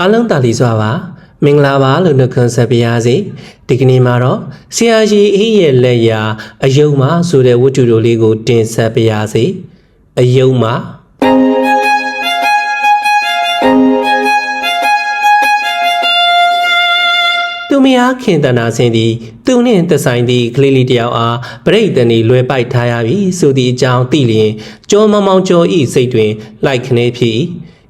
အားလုံးတာလီစွာပါမင်္ဂလာပါလို့နှုတ်ခွန်းဆက်ပါရစေဒီကနေ့မှာတော့ဆရာကြီးအေးရဲ့လက်ရာအယုံမဆိုတဲ့ဝတ္ထုတို့လေးကို တင်ဆက်ပါရစေအယုံမသူမယားခင်တနာစင်သည်သူနှင့်သက်ဆိုင်သည့်ကလေးလေးတယောက်အားပြိတ္တနီလွယ်ပိုက်ထားရပြီဆိုသည့်အကြောင်းသိလျင်ကြောမောင်မောင်ကျော်ဤစိတ်တွင်လိုက်ခနေဖြစ်၏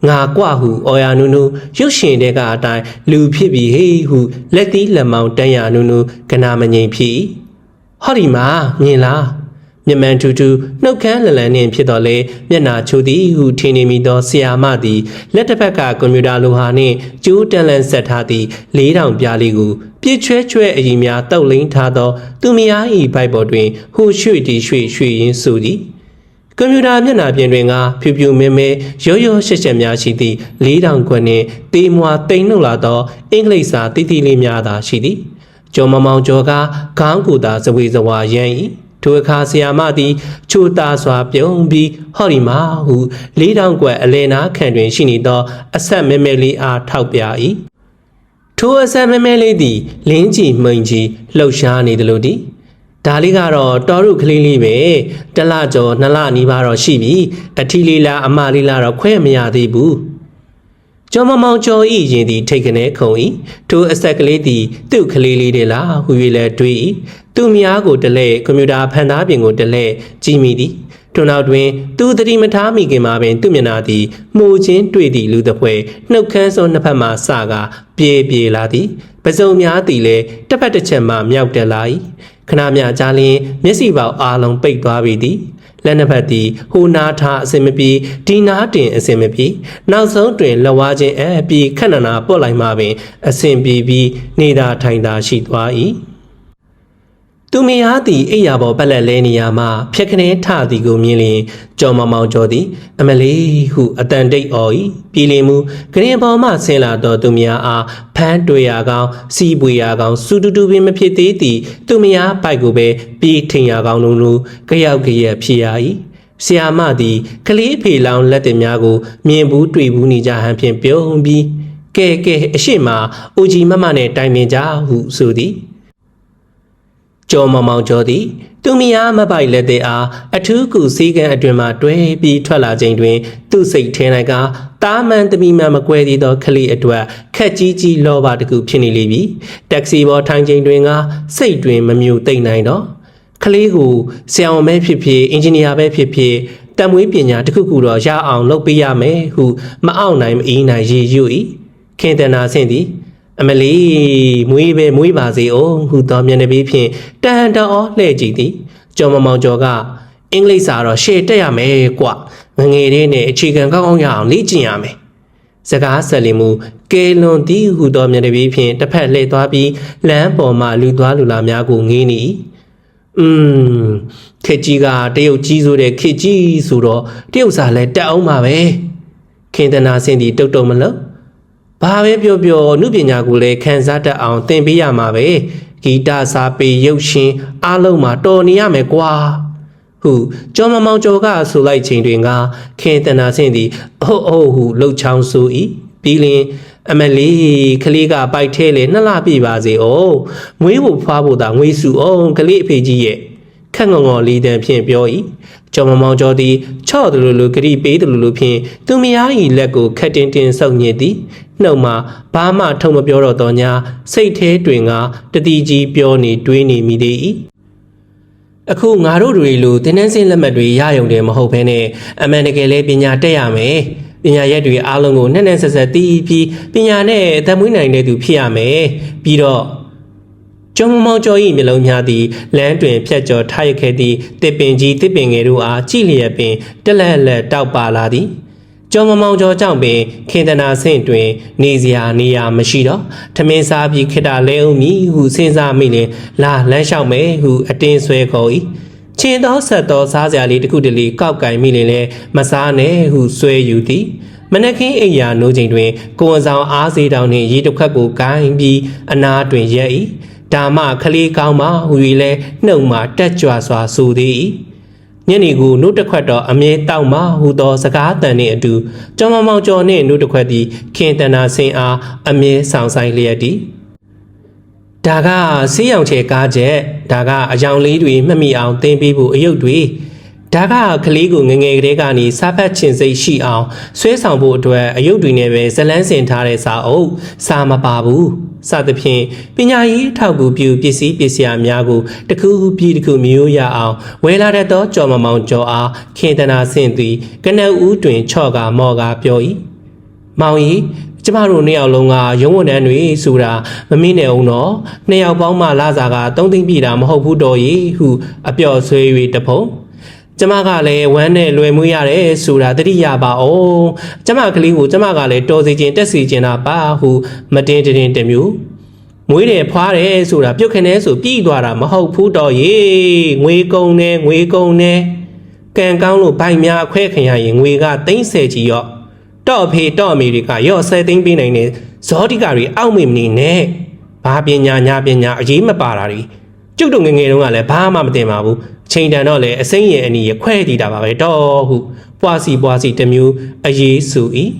ငါကွဟုအော်ယာနုနုရုပ်ရှင်တဲကအတိုင်းလူဖြစ်ပြီဟေးဟုလက်သီးလက်မောင်တန်းရနုနုကနာမငိမ်ဖြစ်၏ဟောဒီမှာမြင်လားမြမန်ထူထူနှုတ်ခမ်းလလန်နှင့်ဖြစ်တော်လေမျက်နာချိုသည်ဟုထင်နေမိသောဆရာမသည်လက်တစ်ဖက်ကကွန်ပျူတာလိုဟာနှင့်ကျိုးတန်လန်ဆက်ထားသည့်လေးတောင်ပြားလေးကိုပြည့်ချွဲချွဲအကြီးများတောက်လိန်ထားသော သူမယား၏ဘိုက်ပေါ်တွင်ဟိုရွှေ့တီရွှေ့ရွှေ့ရင်းဆိုသည် ကွန်ပျူတာမျက်နှာပြင်တွင်ကဖြူဖြူမဲမဲရိုးရိုးရှက်ရှက်များရှိသည့်လေးတောင်ခွက်နှင့်တေးမွာတိမ်နှုတ်လာသောအင်္ဂလိပ်စာတိတိလေးများသာရှိသည်ကျော်မမောင်ကျော်ကခေါင်းကိုယ်သာဇဝေဇဝါရမ်း၏ထိုအခါဆီယာမသည်ချိုတာစွာပြုံးပြီးဟော်ဒီမာဟုလေးတောင်ကွက်အလဲနာခံတွင်ရှိနေသောအဆက်မဲမဲလေးအားထောက်ပြ၏ထိုအဆက်မဲမဲလေးသည်လင်းကြည်မိန်ကြီးလှုပ်ရှားနေသလိုသည် ဒါလေးကတော့တော်ရုကလေးလေးပဲတလကျော်နှစ်လနီးပါးတော့ရှိပြီအထီလေးလားအမလေးလားတော့ခွဲမရသေးဘူးကျော်မမောင်ကျော်ဤရင်သည်ထိတ်ခနဲခုံ၏ထိုအဆက်ကလေးသည်သူ့ကလေးလေးတွေလားဟူ၍လဲတွေး၏သူ့များကိုတလဲကွန်ပျူတာဖန်သားပြင်ကိုတလဲကြည့်မိသည်ထို့နောက်တွင်သူသတိမထားမိခင်မှာပင်သူ့မျက်နှာသည်မှုချင်းတွေ့သည့်လူတစ်ဖွဲနှုတ်ခမ်းစွန်းနှစ်ဖက်မှစကားပြေးပြေးလာသည် ပစုံများသည်လည်းတစ်ဖက်တစ်ချက်မှမြောက်တက်လာ၏ခဏမြကြားလျင်မျက်စိပေါက်အားလုံးပိတ်သွားပြီသည်လက်နှစ်ဖက်သည်ဟိုနာထားအစင်မပြေဒီနာတင်အစင်မပြေနောက်ဆုံးတွင်လဝါချင်းအပြေခဏနာပုတ်လိုက်မှပင် အစင်ပြေပြီးနေတာထိုင်တာရှိသွား၏ သူမယားသည်အိယာပေါ်ပက်လက်လဲနေရမှ ဖြက်ခနဲထသည်ကိုမြင်လျင်ကြော်မမောင်ကျော်သည် အမလေးဟုအတန်တိတ်အော်၏ပြည်လင်မူဂရင်ပေါ်မှဆင်းလာသောသူမယားအားဖမ်းတွေ့ရကောင် စီးပွေရကောင်စူတူတူပင်မဖြစ်သေးသည်သူမယားပိုက်ကိုပဲပြေးထင်ရကောင်လုံးလုံးကြောက်ကြရက်ဖြစ်ရ၏ဆီယာမသည်ကလေးဖေလောင်လက်တင်များကို မြင်ဘူးတွေ့ဘူးနေကြဟန်ဖြင့်ပြုံးပြီးကဲကဲအရှိမအိုဂျီမမနဲ့တိုင်ပင်ကြဟုဆိုသည် ကျော်မမောင်ကျော်သည်သူမယားမပိုက်လက်သေးအားအထူးကူစည်းကံအတွင်မှတွဲပြီးထွက်လာချိန်တွင် သူ့စိတ်ထဲ၌ကတားမှန်သမီးမှန်မကွဲသေးသောခလေးအတွက်ခက်ကြီးကြီးလောဘတစ်ခုဖြစ်နေလေပြီတက္ကစီပေါ်ထိုင်ချိန်တွင်ကစိတ်တွင်မမြူသိမ့်နိုင်တော့ခလေးကိုဆရာဝန်ပဲဖြစ်ဖြစ်အင်ဂျင်နီယာပဲဖြစ်ဖြစ်တံမွေးပညာတစ်ခုခုတော့ရအောင်လုပ်ပေးရမယ်ဟုမအောင်နိုင်မအီးနိုင်ရည်ရွ၏ခင်တနာဆင့်သည် အမလီမွေးပဲမွေးပါစေအောင်ဟူသောမျက်နှာပေးဖြင့်တန်တော်လှဲ့ကြည့်သည်ကျော်မမောင်ကျော်ကအင်္ဂလိပ်စာတော့ရှေ့တက်ရမယ်ကွငငယ်လေးနဲ့အခြေခံကောင်းကောင်းရအောင်လေ့ကျင့်ရမယ်စကားဆက်လီမူကဲလွန်သည်ဟူသောမျက်နှာပေးဖြင့်တစ်ဖက်လှည့်သွားပြီးလမ်းပေါ်မှလူသွားလူလာများကိုငေးနေอืมခေကြီးကတရုတ်ကြီးဆိုတဲ့ခေကြီးဆိုတော့တရုတ်စာလည်းတက်အောင်ပါပဲခင်တနာစင်သည်တုတ်တုံမလို့ ဘာပဲပြောပြောအမှုပညာကိုလည်းခံစားတတ်အောင်သင်ပေးရမှာပဲဂီတစာပေရုပ်ရှင်အားလုံးမှာတော်နေရမယ်ကွာဟုကျော်မမောင်ကျော်ကဆိုလိုက်ချိန်တွင်ကခင်တနာဆင့်သည်အဟုတ်အဟုတ်ဟုလှုပ်ချောင်းဆို၏ပြီးလင်အမလီကလေးကပိုက်ထဲလေနှစ်လပြည့်ပါစေအောင်မွေးဖို့ဖွားဖို့သာငွေစုအောင်ကလေးအဖေကြီးရဲ့ ခက်ငေါငေါလေးတန်ဖြင့်ပြော၏ကျော်မမောင်ကျော်သည်ချော့တယ်လို့လို့ဂရိပေးတယ်လို့လို့ဖြင့်သူမယား၏လက်ကိုခက်တင်တင်ဆုပ်ညစ်သည်နှုတ်မှဘာမှထုံမပြောတော့တော့ညာစိတ်ထဲတွင်ကတတိကြီးပြောနေတွေးနေမိသေး၏အခုငါတို့တွေလိုတင်းနှန်းစင်းလက်မှတ်တွေရယုံတယ်မဟုတ်ဘဲနဲ့အမှန်တကယ်လဲပညာတက်ရမယ်ပညာရက်တွေအားလုံးကိုနှက်နှက်ဆက်ဆက်သိပြီးပညာနဲ့အသက်မွေးနိုင်တဲ့သူဖြစ်ရမယ်ပြီးတော့ ကျောင်းမောင်ကျော်၏မျက်လုံးများသည်လမ်းတွင်ဖြတ်ကျော်ထားရခဲ့သည့်တစ်ပင်ကြီးတစ်ပင်ငယ်တို့အားကြည့်လျက်ပင်တက်လက်လက်တောက်ပါလာသည်ကျော်မမောင်ကျော်ကြောင့်ပင်ခေတနာဆင့်တွင် နေစရာနေရာမရှိတော့ထမင်းစားပြီးခိတာလဲဦးမည်ဟုစဉ်းစားမိလင်လာလမ်းလျှောက်မယ်ဟုအတင်းဆွဲခေါ်၏ချင်းသောဆက်သောစားစရာလေးတစ်ခုတလေကောက်ကင်မိလင်လဲမစားနဲ့ဟုဆွဲယူသည်မနက်ခင်းအိယာနိုးချိန်တွင်ကိုဝန်ဆောင်အားစေးတောင်နှင့်ရေတစ်ခွက်ကိုကိုင်းပြီးအနားတွင်ရက်၏ ဒါမှခလေးကောင်းမှဟူ၍လဲနှုတ်မှတက်ကြွစွာဆိုသည်ညနေကိုနှုတ်တစ်ခွက်တော့အမြဲတောက်မှဟူသောစကားတန်နှင့်အတူကျော်မောင်မောင်ကျော်နှင့်နှုတ်တစ်ခွက်သည်ခင်တနာဆင်အားအမြဲဆောင်ဆိုင်လျက်သည်ဒါကဆေးရောင်ချေကားချက်ဒါကအယောင်လေးတွေမှတ်မိအောင်သင်ပေးဖို့အယုတ်တွေဒါကကလေးကိုငငယ်ကလေးကနေစားဖတ်ချင်စိတ်ရှိအောင်ဆွဲဆောင်ဖို့အတွက်အယုတ်တွေနဲ့ပဲဇလန်းစင်ထားတဲ့စာအုပ်စာမပါဘူး စသဖြင့်ပညာရေးထောက်ကူပြုပစ္စည်းပစ္စယများကိုတစ်ခုပြီးတစ်ခုမျိုးရအောင်ဝယ်လာတတ်သောကြော်မမောင်ကျော်အားခင်တနာဆင့်သည်ကနက်ဦးတွင်ချော့ကမော့ကပြော၏မောင်ကြီးကျမတို့နှစ်ယောက်လုံးကရုံးဝန်ထမ်းတွေဆိုတာမမင်းနဲ့အောင်တော့နှစ်ယောက်ပေါင်းမှလာစားကသုံးသိမ့်ပြတာမဟုတ်ဘူးတော်ကြီးဟုအပျော်ဆွေး၍တဖုံ ကျမကလည်းဝမ်းနဲ့လွယ်မွေးရတယ်ဆိုတာတတိယပါအောင်ကျမကလေးကိုကျမကလည်းတော်စီခြင်းတက်စီခြင်းတာပါဟုမတင်းတင်းတမျိုးမွေးတယ်ဖွားတယ်ဆိုတာပြုတ်ခနဲဆိုပြီးသွားတာမဟုတ်ဘူးတော်ရေငွေကုန်နေငွေကုန်နေကံကောင်းလို့ဗိုက်များအခွဲခင်ရရင်ငွေက30ချီရော့တော့အဖေတော့အမေတွေကရော့ဆယ်သိန်းပေးနိုင်တယ်ဇောတိကတွေအောက်မေ့မနေနဲ့ဘာပညာညာပညာအရေးမပါတာတွေ ကျုပ်တို့ငယ်ငယ်တုန်းကလည်းဘာမှမတင်ပါဘူးအချိန်တန်တော့လည်းအစိမ့်ရဲ့အနီရခွဲတည်တာပါပဲတော့ဟုပွားစီပွားစီတစ်မျိုးအရေးစု၏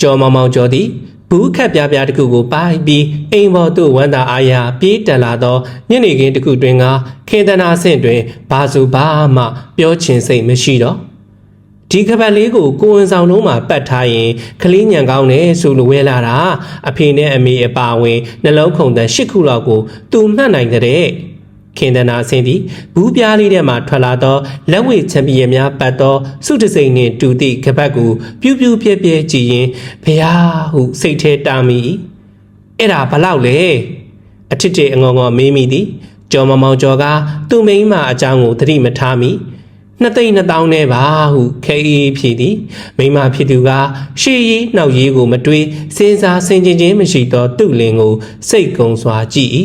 ကျော်မောင်မောင်ကျော်သည်ဘူးခက်ပြားပြားတစ်ခုကိုပိုက်ပြီးအိမ်ပေါ်သို့ဝမ်းသာအားရပြေးတက်လာသောညနေခင်းတစ်ခုတွင်ကခေတနာဆင့်တွင်ဘာစုဘာမှပြောချင်စိတ်မရှိတော့ ဒီကပတ်လေးကိုကိုဝန်ဆောင်လုံးမှာပတ်ထားရင်ကလေးညံကောင်းနေဆိုလိုဝဲလာတာအဖေနဲ့အမေအပါဝင်နှလုံးခုန်တန်၈ခုလောက်ကိုသူမှတ်နိုင်တဲ့ခင်ဒနာဆင်းသည်ဘူးပြားလေးထဲမှထွက်လာသောလက်ဝဲချန်ပီယံများပတ်သောစုတစိမ့်နှင့်တူသည့်ကပတ်ကိုပြူးပြူးပြဲပြဲကြည်ရင်ဖျားဟုစိတ်ထဲတာမိအဲ့ဒါဘလောက်လဲအထစ်တေအငေါငေါမေးမိသည်ကျော်မမောင်ကျော်ကသူ့မိန်းမအကြောင်းကိုသတိမထားမိ နှစ်သိန်းနှစ်တောင်းနဲ့ပါဟုခဲအေးဖြေသည်မိမဖြစ်သူကရှေးရီးနှောက်ရီးကိုမတွေးစဉ်းစားဆင်ခြင်ခြင်းမရှိသောသူ့လင်ကို စိတ်ကုံစွာကြည့်၏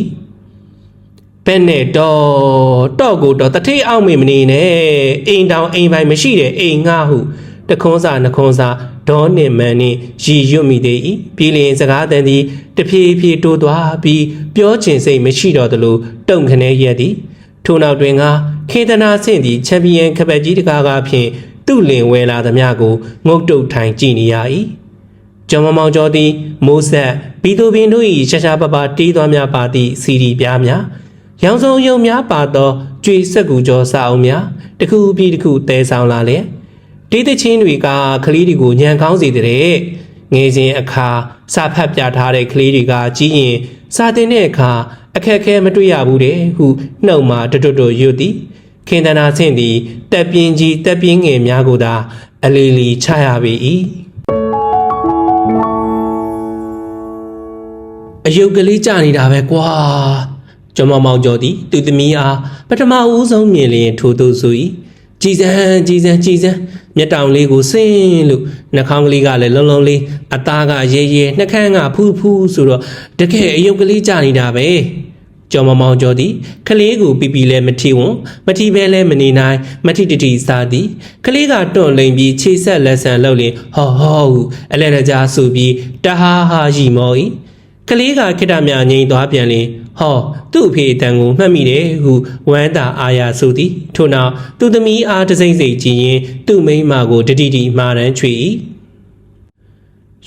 ဘယ်နဲ့တော့တော့ကိုတော့တထိတ်အောင်မေမနေနဲ့အိမ်တောင်အိမ်ပိုင်မရှိတဲ့အိမ်ငှဟုတခွန်းစာနှခွန်းစာဒေါနှင့်မန်နှင့်ရည်ရွတ်မိသေး၏ပြည်လျင်စကားတန်သည်တဖြည်းဖြည်းတိုးသွားပြီးပြောချင်စိတ်မရှိတော့သလိုတုံခနဲရက်သည်ထို့နောက်တွင်က ခေတနာဆင့်သည့်ချန်ပီယံကပတ်ကြီးတကားကားဖြင့်သူ့လင်ဝဲလာသမျှကိုငုတ်တုတ်ထိုင်ကြည့်နေရ၏ကျော်မမောင်ကျော်သည်မိုးဆက်ဘီတိုပင်တို့၏ရှာရှာပပတီးသွားများပါသည့်စီဒီပြားများရောင်စုံယုံများပါသောကြွေစက်ကူကျော်စာအုပ်များတစ်ခုပြီးတစ်ခုတဲဆောင်လာလျက်တေးသချင်းတွေကကလေးတွေကိုညံကောင်းစေတဲ့ငယ်စဉ်အခါစာဖတ်ပြထားတဲ့ကလေးတွေကကြီးရင်စာတင်တဲ့အခါအခက်ခဲမတွေ့ရဘူးတဲ့ဟုနှုတ်မှတွတ်တွတ်ရွတ်သည် ခင်တနာဆင့်သည်တက်ပြင်းကြီးတက်ပြင်းငယ်များကိုသာအလီလီချရပေ၏အယုတ်ကလေးကြာနေတာပဲကွာကျော်မမောင်ကျော်သည်သူသမီးအားပထမဦးဆုံးမြင်လျင်ထိုးသူဆို၏ကြည်စမ်းကြည်စမ်းကြည်စမ်းမျက်တောင်လေးကိုဆင်းလို့နှာခေါင်းကလေးကလည်းလုံးလုံးလေးအသားကရဲရဲနှာခမ်းကဖူးဖူးဆိုတော့တကယ်အယုတ်ကလေးကြာနေတာပဲ ကျော်မမောင်ကျော်သည်ကလေးကိုပီပီလဲမထီဝွန်မထီပဲလဲမနေနိုင်မထီတတီစားသည်ကလေးကတွန့်လိမ်ပြီးခြေဆက်လက်ဆန်လှုပ်လင်ဟောဟောဟုအလဲတကြားဆိုပြီးတဟားဟာရီမော၏ကလေးကခိတ္တမြငိန်သွားပြန်လင်ဟောသူ့အဖေအတန်ကိုမှတ်မိတယ်ဟုဝမ်းသာအာရဆိုသည်ထို့နောက်သူသမီးအားတစိမ့်စိတ်ကြည်ရင်သူ့မိန်းမကိုတတိတိမှားတမ်းချွေ၏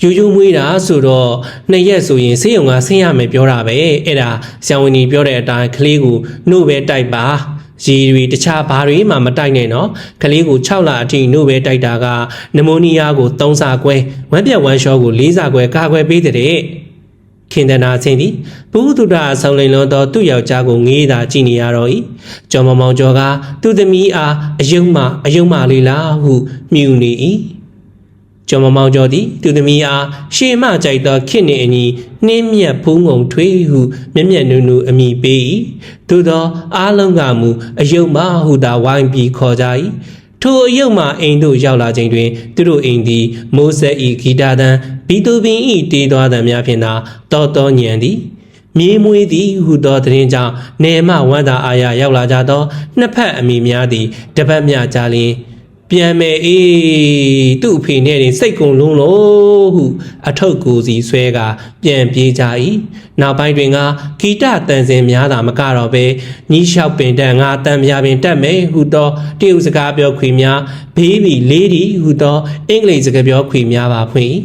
ယူယူမွေးတာဆိုတော့နှစ်ရက်ဆိုရင်ဆေးရုံကဆင်းရမယ်ပြောတာပဲအဲ့ဒါဆံဝင်ကြီးပြောတဲ့အတိုင်းကလေးကိုနှုတ်ပဲတိုက်ပါရေတွေတခြားဘာတွေမှမတိုက်နဲ့နော်ကလေးကို6လအထိနှုတ်ပဲတိုက်တာကနမိုနီးယားကို3စာခွဲဝမ်းပြက်ဝမ်းလျှောကို4စာခွဲကာခွဲပေးတဲ့ခင်တနာချင်းသည်ဘုသူဒအဆောင်လိန်လွန်သောသူ့ယောက်ျားကိုငေးသာကြည့်နေရတော့၏ကျော်မမောင်ကျော်ကသူ့သမီးအားအယုံမအယုံမလေးလားဟုမြူနေ၏ ကျော်မမောင်ကျော်သည်သူသမီးအားရှေမကြိုက်သောခင်နှင့်အညီနှင်းမြတ်ဖုံးငုံထွေးဟုမျက်မျက်နုနုအမိပေး၏သို့သောအားလုံးကမူအယုံမဟုသာဝိုင်းပြီးခေါ်ကြ၏ထိုအယုတ်မှအိမ်သို့ရောက်လာချိန်တွင်သူတို့အိမ်သည်မိုးဆက်ဤဂီတာသံဘီတိုပင်ဤတေးသွားသံများဖြင့်သာတောတောညံသည်မြေးမွေးသည်ဟုသောသတင်းကြောင့်နေမဝန္တာအာရရောက်လာကြသောနှစ်ဖက်အမိများသည်တပတ်မြကြလျင် ပပြန်မယ်အေးသူ့အဖေနဲ့တင်စိတ်ကုန်လုံးလို့ဟုအထုပ်ကိုစီဆွဲကပြန်ပြေးကြ၏နောက်ပိုင်းတွင်ကဂီတတန်စင်များသာမကတော့ပဲညီလျှောက်ပင်တန်ငါတန်ပြာပင်တက်မယ်ဟုသောတရုတ်စကားပြောခွေများဘေးဘီလေးဒီဟုသောအင်္ဂလိပ်စကားပြောခွေများပါဖွင့်၏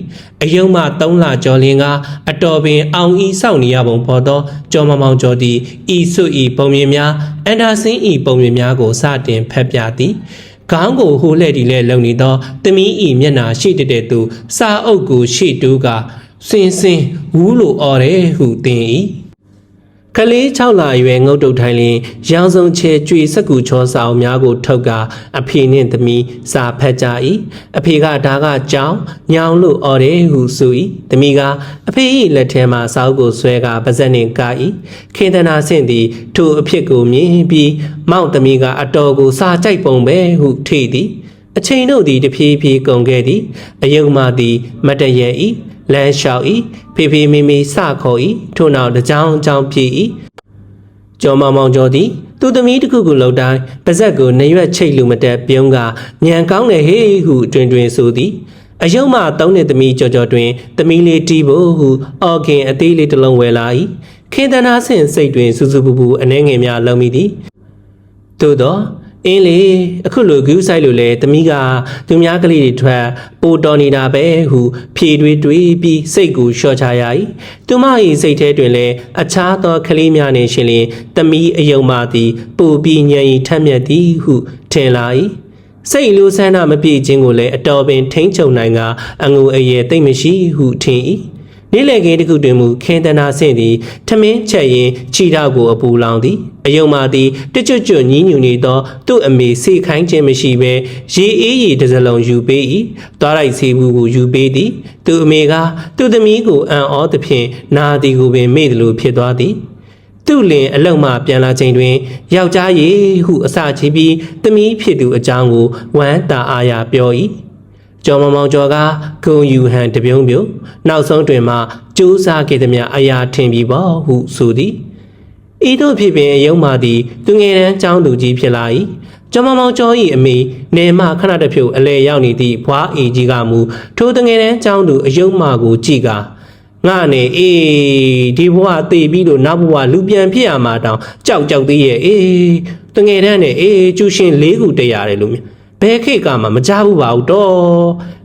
အယုံမှ၃လကျော်လင်းကအတော်ပင်အောင်ဤစောင့်နေရပုံပေါ်သောကျော်မမောင်ကျော်သည်ဤဆွဤပုံမြင်များအန်ဒါဆင်းဤပုံမြင်များကိုစတင်ဖက်ပြသည် ခေါင်းကိုဟိုလှဲ့ဒီလဲလုံနေသောသမီးဤမျက်နာရှိတတဲ့သူစာအုပ်ကိုရှေ့တူးကစင်စင်ဝူးလိုអော်တယ်ဟုတင်၏ ကလေး6လအရွယ်ငုတ်တုတ်ထိုင်လင်ရောင်စုံချဲကြွေစက်ကူချောစာအုပ်များကိုထုတ်ကအဖေနှင့်သမီးစာဖတ်ကြ၏အဖေကဒါကကြောင်းညောင်လို့អော်တယ်ဟုဆို၏သမီးကအဖေ၏လက်ထဲမှစာအုပ်ကိုဆွဲကပါဇက်နှင့်ကာ၏ခေတနာဆင့်သည်ထိုအဖြစ်ကိုမြင်ပြီးမောင်သမီးကအတော်ကိုစာကြိုက်ပုံပဲဟုထေသည်အချိန်တို့သည်တဖြည်းဖြည်းကုန်ခဲ့သည်အယုံမှသည်မတရ၏ လမ်းလျှောက်၏ဖေဖေမေမေစခေါ်၏ထို့နောက်တကြောင်ကြောင်ပြေ၏ကျော်မောင်မောင်ကျော်သည်သူသမီးတစ်ခုခုလှုပ်တိုင်းပါဇက်ကိုနေရွက်ချိတ်လူမတက်ပြုံးကညံကောင်းတယ်ဟေးဟုတွင်တွင်ဆိုသည်အယုံမှသုံးနှစ်သမီးကြော်ကြော်တွင်သမီးလေးတီးဖို့ဟုအော်ခင်အသေးလေးတစ်လုံးဝယ်လာ၏ခေတနာဆင့်စိတ်တွင်စူးစူးပူပူအနှဲငယ်များလုံမိသည်သို့တော့ အင်းလေအခုလိုဂူးဆိုင်လို့လေသမီးကသူများကလေးတွေထွက်ပိုတော်နေတာပဲဟုဖြေတွေးတွေးပြီးစိတ်ကိုလျှော့ချရ၏သူမ၏စိတ်ထဲတွင်လည်းအခြားသောကလေးများနှင့်ရှင်လျင်သမီးအယုံမှသည်ပိုပြီးညံ့ဤထက်မြက်သည်ဟုထင်လာ၏စိတ်လိုဆန္ဒမပြည့်ခြင်းကိုလည်းအတော်ပင်ထိမ့်ချုပ်နိုင်ကအငူအယေသိမ့်မရှိဟုထင်၏ နေ့လည်ခင်းတစ်ခုတွင်မူခင်တနာဆင့်သည်ထမင်းချက်ရင်ခြိထောက်ကိုအပူလောင်သည်အယုံမာသည်တကြွကြွညင်းညူနေသောသူ့အမေစေခိုင်းခြင်းမရှိဘဲရေအေးရေတစ်စလုံးယူပေး၏သွားလိုက်စီဘူးကိုယူပေးသည်သူ့အမေကသူ့သမီးကိုအံ့ဩသဖြင့်နာသည်ကိုပင်မေ့သလိုဖြစ်သွားသည်သူ့လင်အလုံမှပြန်လာချိန်တွင်ယောက်ျားရေဟုအစချီပြီးသမီးဖြစ်သူအကြောင်းကိုဝမ်းတာအားရပြော၏ ကျော်မမောင်ကျော်ကဂုံယူဟန်တပြုံးပြုံနောက်ဆုံးတွင်မှစူးစားခဲ့သည်များအရာထင်ပြီးပေါ့ဟုဆိုသည်ဤသို့ဖြစ်ပင်ရုံမာသည်သူငယ်တန်းចောင်းသူကြီးဖြစ်လာ၏ကျော်မမောင်ကျော်၏အမေနေမခဏတစ်ဖြုတ်အလဲရောက်နေသည့်ဘွားအေကြီးကမူထိုတငယ်တန်းចောင်းသူအယုံမာကိုကြည့်ကာငါနဲ့အေးဒီဘဝသေပြီးလို့နောက်ဘဝလူပြန်ဖြစ်ရမှာတောင်ကြောက်ကြောက်သေးရဲ့အေးတငယ်တန်းနဲ့အေးကျူရှင်လေးခုတရာတယ်လို့မြ ဘဲခေတ်ကမှမကြဘူးပါဘူးတော့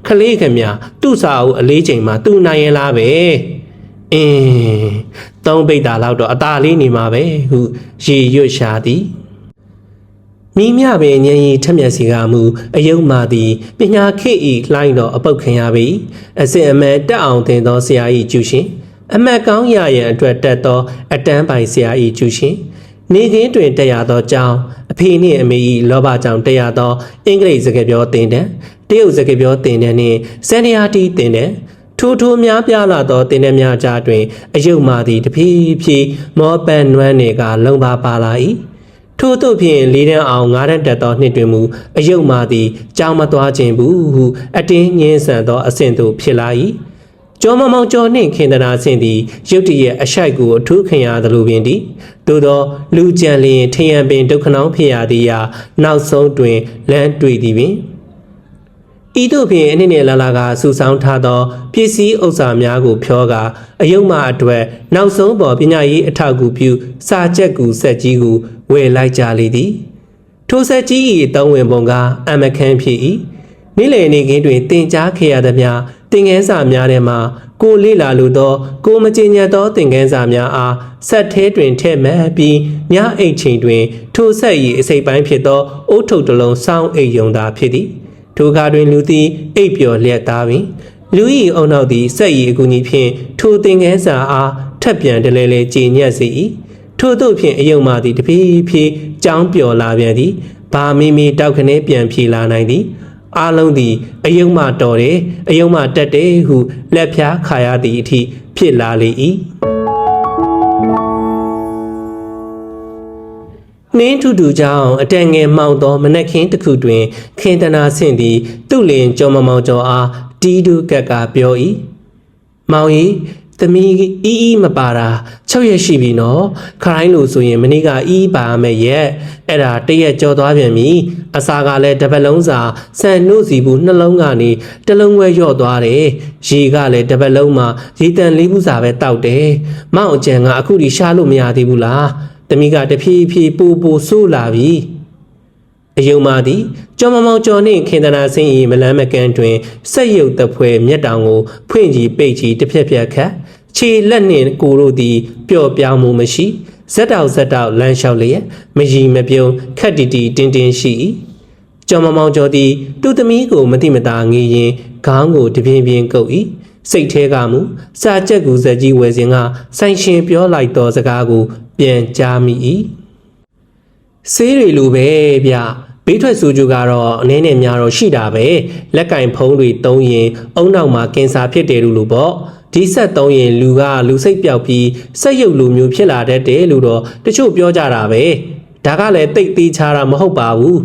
ခလေးခင်ဗျာသူ့စာအုပ်အလေးချိန်မှာသူ့နိုင်ရင်လားပဲအင်းသုံးပိတ်တာလောက်တော့အသာလေးနေမှာပဲဟုရေရွတ်ရှာသည်မိမြပင်ဉာဏ်ရည်ထက်မြက်စီကမူအယုံမာသည်ပညာခေဤလှိုင်းတော်အပုတ်ခင်ရပြီအစစ်အမှန်တက်အောင်သင်သောဆရာဤကျူရှင်အမတ်ကောင်းရရန်အတွက်တက်သောအတန်းပိုင်ဆရာဤကျူရှင်နေခင်းတွင်တက်ရသောကြောင်း အဖေနှင့်အမေဤလောဘကြောင့်တက်ရသောအင်္ဂလိပ်စကားပြောသင်တန်းတရုတ်စကားပြောသင်တန်းနှင့်စန်နီယာတီသင်တန်းထိုးထိုးများပြားလာသောတင်တဲ့များကြားတွင်အယုတ်မာသည်တဖြည်းဖြည်းမောပန်းနွမ်းနေကလုံပါပါလာ၏ထို့သို့ဖြင့်လေးတန်းအောင်ငါးတန်းတက်သောနှစ်တွင်မူအယုတ်မာသည်ကြောင်းမသွားခြင်းဘူးဟုအတင်းညင်းဆန်သောအဆင့်သို့ဖြစ်လာ၏ ကျော်မမောင်ကျော်နှင့်ခင်တနာဆင့်သည်ရုတ်တရက်အရှိုက်ကိုအထူးခင်ရသလိုပင်သည်သို့သောလူကြံလျင်ထယံပင်ဒုက္ခနောင်းဖြစ်ရသည်ရာနောက်ဆုံးတွင်လမ်းတွေ့သည်ပင်ဤသို့ဖြင့်အနည်းငယ်လာလာကစူဆောင်းထားသောပစ္စည်းဥစ္စာများကိုဖြောကာအယုံမအတွက်နောက်ဆုံးပေါ်ပညာရေးအထောက်အကူပြုစာချက်ကူဆက်ကြီးကိုဝယ်လိုက်ကြလေသည်ထိုဆက်ကြီး၏တောင်းဝင်ပုံကအမခန်းဖြစ်၏ နေ့လည်နေခင်းတွင်တင် जा ခဲ့ရသည်များတင်ငန်းစာများထဲမှကိုလေးလာလိုသော ကိုမကျင်ညတ်သောတင်ငန်းစာများအားဆက်သေးတွင်ထည့်မှတ်ပြီးညအိတ်ချိန်တွင် ထိုဆက်၏အစိပ်ပိုင်းဖြစ်သောအုတ်ထုပ်တစ်လုံးစောင်းအိတ်ယုံသာဖြစ်သည်ထိုအခါတွင်လူသည်အိပ်ပျော်လျက်သားပင်လူ၏အုံနောက်သည်စက်ရည်အကူကြီးဖြင့်ထိုသင်ငန်းစာအားထပ်ပြန်တလဲလဲကြည်ညက်စေ၏ထို့သို့ဖြင့်အယုံမာသည်တဖြည်းဖြည်းကြောင်းပျော်လာပြန်သည်ဘာမိမိတောက်ခနဲပြန်ဖြေလာနိုင်သည် အားလုံးသည်အယုံမတော်တယ်အယုံမတက်တယ်ဟုလက်ဖြားခါရသည့်အထိဖြစ်လာလေ၏နှင်းထူထူကြောင့်အတန်ငယ်မှောင်သောမနက်ခင်းတစ်ခုတွင် ခင်တနာဆင့်သည် သူ့လင်ကျော်မမောင်ကျော်အားတီးတူးကက်ကပြော၏မောင်ကြီးတ သမီးအီးအီးမပါတာ6ရက်ရှိပြီနော်ခရိုင်းလို့ဆိုရင်မနေ့ကအီးပါမယ်ရဲ့အဲ့ဒါတရက်ကြော်သွားပြန်ပြီအစာကလည်းတစ်ပတ်လုံးစာဆန်နှုတ်စီဘူးနှလုံးကနေတစ်လုံးဝဲရော့သွားတယ်ရေကလည်းတစ်ပတ်လုံးမှာရေတန်လေးဘူးစာပဲတောက်တယ်မောင်အကျန်ကအခုဒီရှားလို့မရသေးဘူးလားသမီးကတဖြည်းဖြည်းပူပူဆိုးလာပြီအယုံမာသည်ကျော်မမောင်ကျော်နှင့်ခင်သနာဆင်း၏မလန်းမကန်းတွင်ဆက်ရုပ်တပွဲမျက်တောင်ကို ဖွင့်ကြည့်ပိတ်ကြည့်တစ်ဖြက်ဖြက်ခတ် ခြေလက်နှင့်ကိုယ်တို့သည်ပျော့ပြောင်းမှုမရှိဇက်တောက်ဇက်တောက်လမ်းလျှောက်လျက်မရီမပြုံခက်တီတီတင်းတင်းရှိ၏ကျော်မမောင်ကျော်သည်သူ့သမီးကိုမတိမတာငေးရင်ခေါင်းကိုတပြင်းပြင်းကုပ်၏စိတ်ထဲကမူစာကြက်ကူဇက်ကြီးဝယ်စဉ်ကဆိုင်ရှင်ပြောလိုက်သောစကားကို ပြန်ကြားမိ၏ဆေးတွေလိုပဲဗျဘေးထွက်ဆိုးကျူကတော့အနေနဲ့များတော့ရှိတာပဲလက်ကင်ဖုံးတွေတုံးရင်အုံနောက်မှာကင်ဆာဖြစ်တယ်လို့လို့ပေါ့ ဒီဆက်တုံးရင်လူကလူစိတ်ပြောက်ပြီးဆက်ရုပ်လိုမျိုးဖြစ်လာတတ်တယ်လို့တော့တချို့ပြောကြတာပဲဒါကလည်းတိတ်သေးချတာမဟုတ်ပါဘူး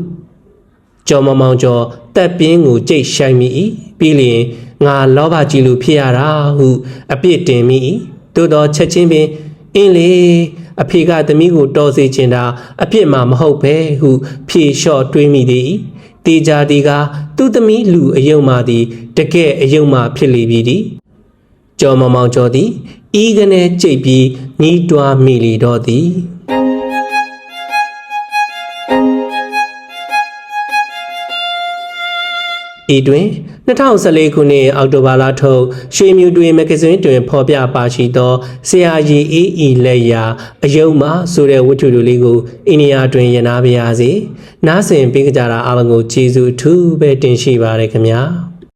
ကျော်မမောင်ကျော်တက်ပြင်းကိုကြိတ်ဆိုင်မိ၏ပြီးလျင်ငါလောဘကြီးလူဖြစ်ရတာဟုအပြစ်တင်မိ၏သို့တော့ချက်ချင်းပင်အင်းလေအဖေကသမီးကိုတော်စေချင်တာအပြစ်မှမဟုတ်ပဲဟုဖြေလျှော့တွေးမိသည်တေချာဒီကသူ့သမီးလူအယုံမှသည်တကယ်အယုံမှဖြစ်လေပြီသည် ကျော်မမောင်ကျော်သည်ဤကနေကြိတ်ပြီးညီးတွားမိလေတော့သည်ဤတွင်2014ခုနှစ်အောက်တိုဘာလထုတ်ရွှေမြူတွင်မဂ္ဂဇင်းတွင်ဖော်ပြပါရှိသောဆရာကြီးအေးဤလက်ရာအယုံမဆိုတဲ့ဝတ္ထုတို့လေးကိုအိန္ဒိယတွင်ရနာပါရစေ။နားဆင်ပေးကြတာအားလုံးကိုကျေးဇူးအထူးပဲတင်ရှိပါရခင်ဗျာ။